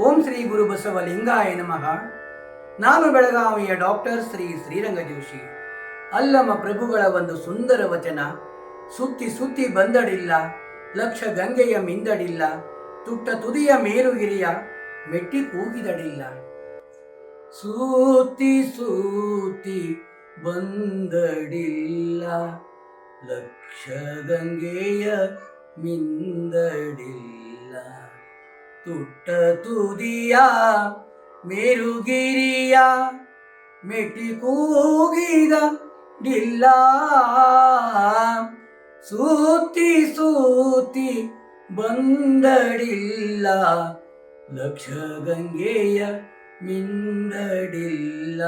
ಓಂ ಶ್ರೀ ಗುರು ಬಸವಲಿಂಗಾಯ ನಮಃ. ನಾನು ಬೆಳಗಾವಿಯ ಡಾಕ್ಟರ್ ಶ್ರೀ ಶ್ರೀರಂಗ ಜೋಶಿ ಅಲ್ಲಮ ಪ್ರಭುಗಳ ಒಂದು ಸುಂದರ ವಚನ. ಸುತ್ತಿ ಸುತ್ತಿ ಬಂದಡಿಲ್ಲ, ಲಕ್ಷ ಗಂಗೆಯ ಮಿಂದಡಿಲ್ಲ, ತುಟ್ಟ ತುದಿಯ ಮೇರುಗಿರಿಯ ಮೆಟ್ಟಿ ಕೂಗಿದಡಿಲ್ಲ. ಸೂತಿ ಸೂತಿ ಬಂದಡಿಲ್ಲ, ಲಕ್ಷ ಗಂಗೆಯ ಮಿಂದಡಿಲ್ಲ. ತುಟ್ಟ ತುದಿಯ ಮೇರುಗಿರಿಯ ಮೆಟ್ಟಿ ಕೂಗಿದ ಡಿಲ್ಲ. ಸೂತಿ ಸೂತಿ ಬಂದಡಿಲ್ಲ. ಲಕ್ಷ ಗಂಗೆಯ ಮಿಂದಡಿಲ್ಲ.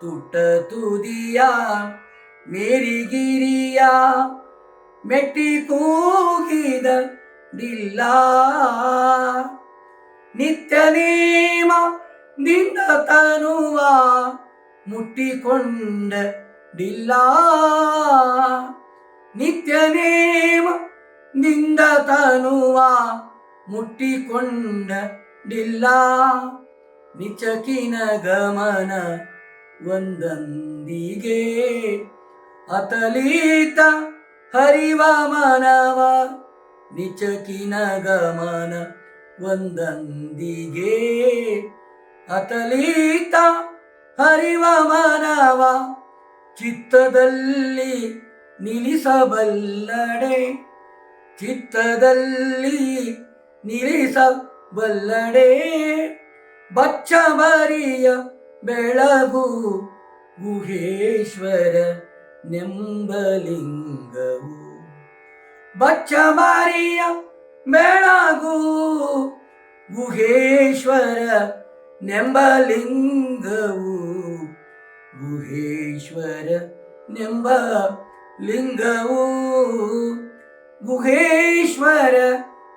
ತುಟ್ಟ ತುದಿಯ ಮೇರಿಗಿರಿಯ ಮೆಟ್ಟಿ ಕೂಗಿದ ಡಿಲ್ಲ ನಿತ್ಯ ನೇಮ ನಿನ್ನ ತನುವ ಮುಟ್ಟಿಕೊಂಡ ಡಿಲ್ಲ ನಿತ್ಯ ನೇಮ ನಿಂದ ತನುವ ಮುಟ್ಟಿಕೊಂಡ ಡಿಲ್ಲ ನಿಚಕಿನ ಗಮನ ಒಂದಂದಿಗೆ ಅತಲೀತ ಹರಿವ ಮನವ ನಿಚಕಿನ ಗಮನ ಒಂದಂದಿಗೆ ಅತಲೀತ ಹರಿವ ಮನವ ಚಿತ್ತದಲ್ಲಿ ನಿಲ್ಲಿಸಬಲ್ಲಡೆ ಚಿತ್ತದಲ್ಲಿ ನಿಲ್ಲಿಸಬಲ್ಲಡೆ. ಬಚ್ಚ ಮರಿಯ ಬೆಳಗು ಗುಹೇಶ್ವರ ನೆಂಬಲಿಂಗವು ಬಚ್ಚ ಮಾರಿಯ ಮೇಳಾಗು ಗುಹೇಶ್ವರ ನೆಂಬಲಿಂಗವು. ಗುಹೇಶ್ವರ ನೆಂಬ ಲಿಂಗವು ಗುಹೇಶ್ವರ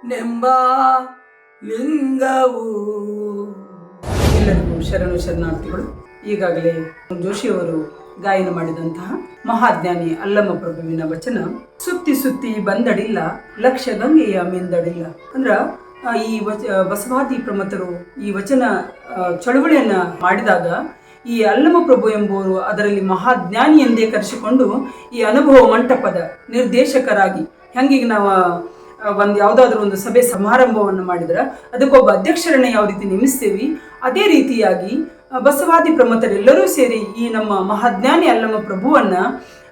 ನೆಂಬ ಲಿಂಗವು ಎಲ್ಲರಿಗೂ ಶರಣು ಶರಣಾರ್ಥಿಗಳು, ಈಗಾಗಲೇ ಜೋಶಿಯವರು ಗಾಯನ ಮಾಡಿದಂತಹ ಮಹಾಜ್ಞಾನಿ ಅಲ್ಲಮ್ಮ ಪ್ರಭುವಿನ ವಚನ, ಸುತ್ತಿ ಸುತ್ತಿ ಬಂದಡಿಲ್ಲ, ಲಕ್ಷ ಗಂಗೆಯ ಮೆಂದಡಿಲ್ಲ. ಅಂದ್ರ ಈ ವಚ ಬಸವಾದಿ ಪ್ರಮತರು ಈ ವಚನ ಚಳುವಳಿಯನ್ನ ಮಾಡಿದಾಗ, ಈ ಅಲ್ಲಮ ಪ್ರಭು ಎಂಬುವರು ಅದರಲ್ಲಿ ಮಹಾಜ್ಞಾನಿ ಎಂದೇ ಕರೆಸಿಕೊಂಡು ಈ ಅನುಭವ ಮಂಟಪದ ನಿರ್ದೇಶಕರಾಗಿ, ಹೆಂಗೀಗ ನಾವು ಒಂದು ಯಾವುದಾದ್ರೂ ಒಂದು ಸಭೆ ಸಮಾರಂಭವನ್ನು ಮಾಡಿದ್ರೆ ಅದಕ್ಕೊಬ್ಬ ಅಧ್ಯಕ್ಷರನ್ನ ಯಾವ ರೀತಿ ನೇಮಿಸ್ತೇವಿ, ಅದೇ ರೀತಿಯಾಗಿ ಬಸವಾದಿ ಪ್ರಮತರೆಲ್ಲರೂ ಸೇರಿ ಈ ನಮ್ಮ ಮಹಾಜ್ಞಾನಿ ಅಲ್ಲಮ್ಮ ಪ್ರಭುವನ್ನ,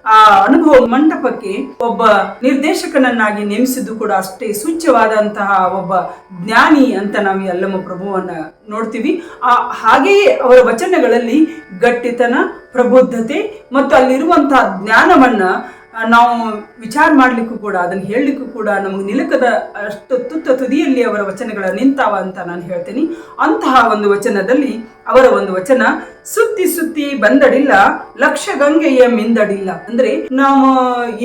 ಆ, ಅನುಭವ ಮಂಟಪಕ್ಕೆ ಒಬ್ಬ ನಿರ್ದೇಶಕನನ್ನಾಗಿ ನೇಮಿಸಿದ್ದು ಕೂಡ ಅಷ್ಟೇ ಸೂಚ್ಯವಾದಂತಹ ಒಬ್ಬ ಜ್ಞಾನಿ ಅಂತ ನಾವು ಈ ಅಲ್ಲಮ್ಮ ಪ್ರಭುವನ್ನ ನೋಡ್ತೀವಿ. ಆ, ಹಾಗೆಯೇ ಅವರ ವಚನಗಳಲ್ಲಿ ಗಟ್ಟಿತನ, ಪ್ರಬುದ್ಧತೆ ಮತ್ತು ಅಲ್ಲಿರುವಂತಹ ಜ್ಞಾನವನ್ನ ನಾವು ವಿಚಾರ ಮಾಡಲಿಕ್ಕೂ ಕೂಡ, ಅದನ್ನು ಹೇಳಲಿಕ್ಕೂ ಕೂಡ ನಮಗೆ ನಿಲುಕದ ಅಷ್ಟು ತುತ್ತ ತುದಿಯಲ್ಲಿ ಅವರ ವಚನಗಳ ನಿಂತಾವ ಅಂತ ನಾನು ಹೇಳ್ತೇನೆ. ಅಂತಹ ಒಂದು ವಚನದಲ್ಲಿ ಅವರ ಒಂದು ವಚನ, ಸುತ್ತಿ ಸುತ್ತಿ ಬಂದಡಿಲ್ಲ, ಲಕ್ಷ ಗಂಗೆಯ ಮಿಂದಡಿಲ್ಲ. ಅಂದ್ರೆ ನಾವು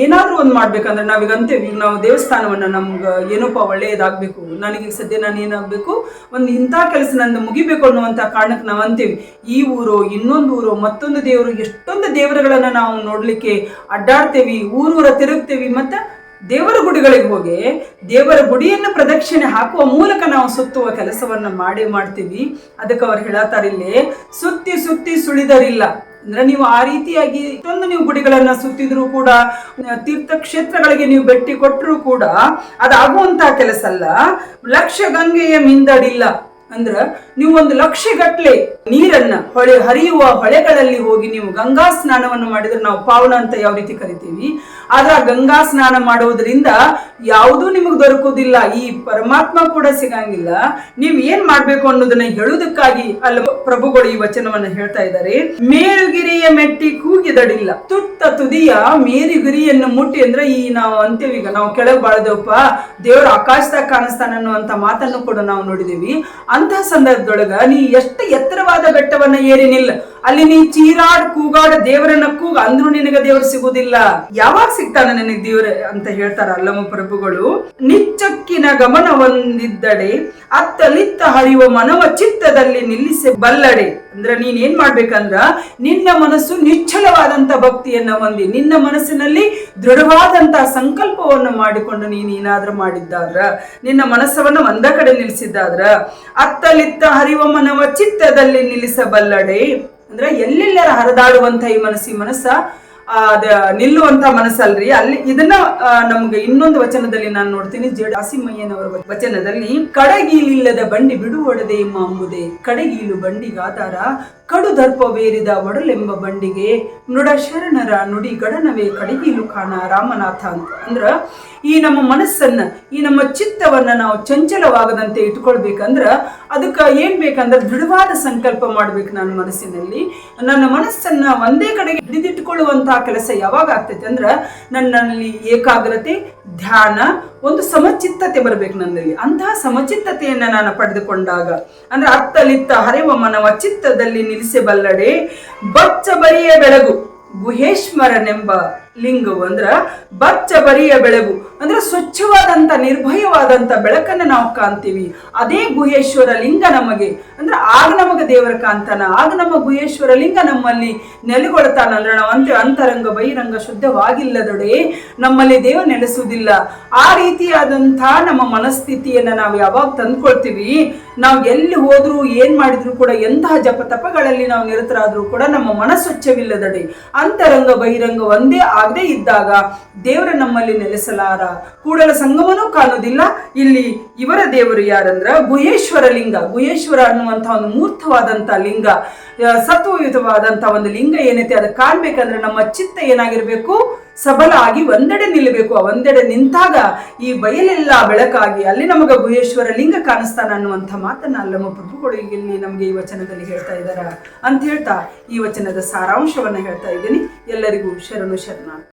ಏನಾದ್ರೂ ಒಂದು ಮಾಡ್ಬೇಕಂದ್ರೆ ನಾವೀಗ ಅಂತೇವಿ ನಾವು ದೇವಸ್ಥಾನವನ್ನ ನಮ್ಗೆ ಏನೋಪ್ಪ ಒಳ್ಳೆಯದಾಗಬೇಕು ನನಗೆ ಸದ್ಯ ನಾನು ಏನಾಗಬೇಕು, ಒಂದು ಇಂಥ ಕೆಲಸ ನಂದು ಮುಗಿಬೇಕು ಅನ್ನುವಂಥ ಕಾರಣಕ್ಕೆ ನಾವು ಅಂತೇವಿ ಈ ಊರು ಇನ್ನೊಂದು ಊರು ಮತ್ತೊಂದು ದೇವರು, ಎಷ್ಟೊಂದು ದೇವರುಗಳನ್ನ ನಾವು ನೋಡ್ಲಿಕ್ಕೆ ಅಡ್ಡಾಡ್ತೇವಿ ಊರೂರ ತಿರುಗ್ತೇವಿ ಮತ್ತೆ ದೇವರ ಗುಡಿಗಳಿಗೆ ಹೋಗಿ ದೇವರ ಗುಡಿಯನ್ನು ಪ್ರದಕ್ಷಿಣೆ ಹಾಕುವ ಮೂಲಕ ನಾವು ಸುತ್ತುವ ಕೆಲಸವನ್ನ ಮಾಡಿ ಮಾಡ್ತೀವಿ. ಅದಕ್ಕೆ ಅವ್ರು ಹೇಳತ್ತಾರಿಲ್ಲಿ ಸುತ್ತಿ ಸುತ್ತಿ ಸುಳಿದರಿಲ್ಲ. ಅಂದ್ರೆ ನೀವು ಆ ರೀತಿಯಾಗಿ ಇಷ್ಟೊಂದು ನೀವು ಗುಡಿಗಳನ್ನ ಸುತ್ತಿದ್ರು ಕೂಡ ತೀರ್ಥ ಕ್ಷೇತ್ರಗಳಿಗೆ ನೀವು ಬೆಟ್ಟಿ ಕೊಟ್ಟರೂ ಕೂಡ ಅದಾಗುವಂತಹ ಕೆಲಸ ಅಲ್ಲ ಲಕ್ಷ ಗಂಗೆಯ ಮಿಂದಡಿಲ್ಲ. ಅಂದ್ರ ನೀವು ಒಂದು ಲಕ್ಷ ಗಟ್ಲೆ ನೀರನ್ನ ಹೊಳೆ ಹರಿಯುವ ಹೊಳೆಗಳಲ್ಲಿ ಹೋಗಿ ನೀವು ಗಂಗಾ ಸ್ನಾನವನ್ನು ಮಾಡಿದ್ರೆ ನಾವು ಪಾವನ ಅಂತ ಯಾವ ರೀತಿ ಕರಿತೀವಿ? ಆದ್ರೆ ಆ ಗಂಗಾ ಸ್ನಾನ ಮಾಡುವುದರಿಂದ ಯಾವುದೂ ನಿಮಗೆ ದೊರಕುವುದಿಲ್ಲ. ಈ ಪರಮಾತ್ಮ ಕೂಡ ಸಿಗಂಗಿಲ್ಲ. ನೀವು ಏನ್ ಮಾಡ್ಬೇಕು ಅನ್ನೋದನ್ನ ಹೇಳುವುದಕ್ಕಾಗಿ ಅಲ್ಲಿ ಪ್ರಭುಗಳು ಈ ವಚನವನ್ನ ಹೇಳ್ತಾ ಇದ್ದಾರೆ. ಮೇರುಗಿರಿಯ ಮೆಟ್ಟಿ ಕೂಗಿದಡಿಲ್ಲ. ತುತ್ತ ತುದಿಯ ಮೇರುಗಿರಿಯನ್ನು ಮುಟ್ಟಿ ಅಂದ್ರೆ ಈ ನಾವು ಈಗ ನಾವು ಕೆಳಗೆ ಬಾಳದೇವಪ್ಪ, ದೇವ್ರ ಆಕಾಶದಾಗ ಕಾಣಿಸ್ತಾನ ಅನ್ನುವಂತ ಮಾತನ್ನು ಕೂಡ ನಾವು ನೋಡಿದೀವಿ. ಅಂತಹ ಸಂದರ್ಭದೊಳಗ ನೀ ಎಷ್ಟು ಎತ್ತರವಾದ ಬೆಟ್ಟವನ್ನ ಏರಿ ನಿಲ್ಲ ಅಲ್ಲಿ ನೀ ಚೀರಾಡ್, ಕೂಗಾಡ, ದೇವರನ್ನ ಕೂಗ, ಅಂದ್ರೂ ನಿನಗ ದೇವರು ಸಿಗುವುದಿಲ್ಲ ಯಾವಾಗ ಸಿಗ್ತಾನೆ ನಿನಗೆ ದೇವ್ರ ಅಂತ ಹೇಳ್ತಾರ ಅಲ್ಲಮ್ಮ ಪ್ರಭುಗಳು. ನಿಚ್ಚಕ್ಕಿನ ಗಮನ ಹೊಂದಿದ್ದಡೆ ಅತ್ತಲಿತ್ತ ಹರಿಯುವ ಮನವ ಚಿತ್ತದಲ್ಲಿ ನಿಲ್ಲಿಸಿ ಬಲ್ಲಡೆ. ಅಂದ್ರೆ ನೀನ್ ಏನ್ ಮಾಡ್ಬೇಕಂದ್ರ, ನಿನ್ನ ಮನಸ್ಸು ನಿಚ್ಚಲವಾದಂತ ಭಕ್ತಿಯನ್ನ ಹೊಂದಿ, ನಿನ್ನ ಮನಸ್ಸಿನಲ್ಲಿ ದೃಢವಾದಂತ ಸಂಕಲ್ಪವನ್ನು ಮಾಡಿಕೊಂಡು ನೀನ್ ಏನಾದ್ರೂ ಮಾಡಿದ್ದಾದ್ರ, ನಿನ್ನ ಮನಸ್ಸವನ್ನ ಒಂದ ಕಡೆ ನಿಲ್ಲಿಸಿದ್ದಾದ್ರ ಅತ್ತಲಿತ್ತ ಹರಿವ ಮನವ ಚಿತ್ತದಲ್ಲಿ ನಿಲ್ಲಿಸಬಲ್ಲಡೆ. ಅಂದ್ರೆ ಎಲ್ಲೆಲ್ಲರ ಹರಿದಾಡುವಂತ ಈ ಮನಸ್ಸು, ಈ ಮನಸ್ಸ ಅದ ನಿಲ್ಲುವಂತ ಮನಸ್ಸಲ್ರಿ. ಅಲ್ಲಿ ಇದನ್ನ ನಮ್ಗೆ ಇನ್ನೊಂದು ವಚನದಲ್ಲಿ ನಾನು ನೋಡ್ತೀನಿ. ಜೆ ಹಸಿಮಯ್ಯನವರ ವಚನದಲ್ಲಿ, ಕಡಗೀಲಿಲ್ಲದ ಬಂಡಿ ಬಿಡುವೊಡದೆ ಮಾಂಬುದೆ ಕಡಗೀಲು ಬಂಡಿಗಾದಾರ ಕಡು ದರ್ಪವೇರಿದ ಒಡಲೆಂಬ ಬಂಡಿಗೆ. ನುಡ ಶರಣರ ನುಡಿ ಗಡನವೇ ಕಡಗೀಲು ಕಾಣ ರಾಮನಾಥ ಅಂತ. ಅಂದ್ರ, ಈ ನಮ್ಮ ಮನಸ್ಸನ್ನ, ಈ ನಮ್ಮ ಚಿತ್ತವನ್ನ ನಾವು ಚಂಚಲವಾಗದಂತೆ ಇಟ್ಕೊಳ್ಬೇಕಂದ್ರ ಅದಕ್ಕೆ ಏನ್ ಬೇಕಂದ್ರೆ ದೃಢವಾದ ಸಂಕಲ್ಪ ಮಾಡಬೇಕು ನನ್ನ ಮನಸ್ಸಿನಲ್ಲಿ. ನನ್ನ ಮನಸ್ಸನ್ನ ಒಂದೇ ಕಡೆಗೆ ಹಿಡಿದಿಟ್ಟುಕೊಳ್ಳುವಂತಹ ಕೆಲಸ ಯಾವಾಗ ಆಗ್ತೈತೆ ಅಂದ್ರ ನನ್ನಲ್ಲಿ ಏಕಾಗ್ರತೆ, ಧ್ಯಾನ, ಒಂದು ಸಮಚಿತ್ತತೆ ಬರಬೇಕು ನನ್ನಲ್ಲಿ. ಅಂತಹ ಸಮಚಿತ್ತತೆಯನ್ನ ನಾನು ಪಡೆದುಕೊಂಡಾಗ, ಅಂದ್ರೆ ಅತ್ತಲಿತ್ತ ಹರಿವ ಮನವ ಚಿತ್ತದಲ್ಲಿ ನಿಲ್ಲಿಸಬಲ್ಲಡೆ ಬಚ್ಚ ಬರಿಯ ಬೆಳಗು, ಗುಹೇಶ್ವರನೆಂಬ ಲಿಂಗವು ಅಂದ್ರ ಬಚ್ಚ ಬರಿಯ ಬೆಳಗು, ಅಂದ್ರೆ ಸ್ವಚ್ಛವಾದಂತ ನಿರ್ಭಯವಾದಂತ ಬೆಳಕನ್ನ ನಾವು ಕಾಣ್ತೀವಿ. ಅದೇ ಗುಹೇಶ್ವರ ಲಿಂಗ ನಮಗೆ, ಅಂದ್ರೆ ಆಗ ನಮಗೆ ದೇವರ ಕಾಂತಾನ, ಆಗ ನಮ್ಮ ಗುಹೇಶ್ವರ ಲಿಂಗ ನಮ್ಮಲ್ಲಿ ನೆಲೆಗೊಳ್ತಾನ. ಅಂದ್ರೆ ನಾವು ಅಂತ ಅಂತರಂಗ ಬಹಿರಂಗ ಶುದ್ಧವಾಗಿಲ್ಲದೊಡೆ ನಮ್ಮಲ್ಲಿ ದೇವ ನೆಲೆಸುವುದಿಲ್ಲ. ಆ ರೀತಿಯಾದಂಥ ನಮ್ಮ ಮನಸ್ಥಿತಿಯನ್ನ ನಾವು ಯಾವಾಗ ತಂದ್ಕೊಳ್ತೀವಿ, ನಾವು ಎಲ್ಲಿ ಹೋದ್ರೂ ಏನ್ ಮಾಡಿದ್ರು ಕೂಡ, ಎಂತಹ ಜಪ ತಪಗಳಲ್ಲಿ ನಾವು ನಿರತರಾದ್ರೂ ಕೂಡ ನಮ್ಮ ಮನಸ್ವಚ್ಛವಿಲ್ಲದಡೆ ಅಂತರಂಗ ಬಹಿರಂಗ ಒಂದೇ ಆಗದೆ ಇದ್ದಾಗ ದೇವರ ನಮ್ಮಲ್ಲಿ ನೆಲೆಸಲಾರ ಕೂಡಲ ಸಂಗಮನೂ ಕಾಣೋದಿಲ್ಲ ಇಲ್ಲಿ ಇವರ ದೇವರು ಯಾರಂದ್ರ ಗುಹೇಶ್ವರ ಲಿಂಗ. ಗುಹೇಶ್ವರ ಅನ್ನುವಂತಹ ಒಂದು ಮೂರ್ತವಾದಂತ ಲಿಂಗ. ಸತ್ವಯುತವಾದಂತಹ ಸತ್ವಯುತವಾದಂತ ಒಂದು ಲಿಂಗ ಏನೈತೆ ಅದು ಕಾಣ್ಬೇಕಂದ್ರೆ ನಮ್ಮ ಚಿತ್ತ ಏನಾಗಿರ್ಬೇಕು? ಸಬಲ ಆಗಿ ಒಂದೆಡೆ ನಿಲ್ಲಬೇಕು. ಆ ಒಂದೆಡೆ ನಿಂತಾಗ ಈ ಬಯಲೆಲ್ಲ ಬೆಳಕಾಗಿ ಅಲ್ಲಿ ನಮಗೆ ಗುಹೇಶ್ವರ ಲಿಂಗ ಕಾಣಿಸ್ತಾನ ಅನ್ನುವಂಥ ಮಾತನ್ನ ಅಲ್ಲಮ್ಮ ಪ್ರಭುಗಳು ಇಲ್ಲಿ ನಮಗೆ ಈ ವಚನದಲ್ಲಿ ಹೇಳ್ತಾ ಇದ್ದಾರ. ಅಂತ ಹೇಳ್ತಾ ಈ ವಚನದ ಸಾರಾಂಶವನ್ನು ಹೇಳ್ತಾ ಇದ್ದೀನಿ. ಎಲ್ಲರಿಗೂ ಶರಣು ಶರಣ